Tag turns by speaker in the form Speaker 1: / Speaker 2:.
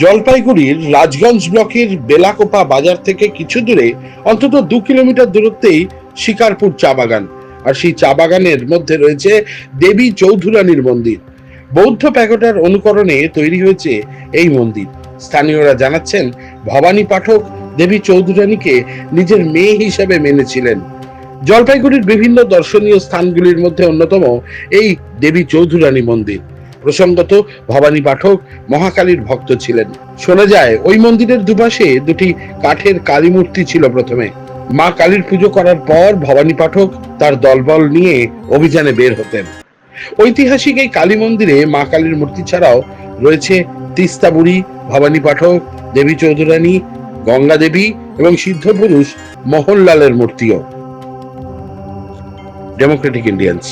Speaker 1: জলপাইগুড়ির রাজগঞ্জ ব্লকের বেলাকোপা বাজার থেকে কিছু দূরে, অন্তত দু কিলোমিটার দূরত্বেই শিকারপুর চা বাগান। আর সেই চা বাগানের মধ্যে রয়েছে দেবী চৌধুরানীর মন্দির। বৌদ্ধ প্যাগোডার অনুকরণে তৈরি হয়েছে এই মন্দির। স্থানীয়রা জানাচ্ছেন, ভবানী পাঠক দেবী চৌধুরানীকে নিজের মেয়ে হিসেবে মেনেছিলেন। জলপাইগুড়ির বিভিন্ন দর্শনীয় স্থানগুলির মধ্যে অন্যতম এই দেবী চৌধুরানী মন্দির। প্রসঙ্গত ভবানী পাঠক, মহাকালীর ভক্ত ছিলেন। শোনা যায়, ওই মন্দিরের দুপাশে দুটি কাঠের কালী মূর্তি ছিল প্রথমে। মা কালীর পুজো করার পর ভবানী পাঠক তার দলবল নিয়ে অভিযানে বের হতেন। ঐতিহাসিক এই কালী মন্দিরে মা কালীর মূর্তি ছাড়াও রয়েছে তিস্তা বুড়ি, ভবানী পাঠক, দেবী চৌধুরানী, গঙ্গা দেবী এবং সিদ্ধ পুরুষ মোহনলালের মূর্তিও। Democratic Indians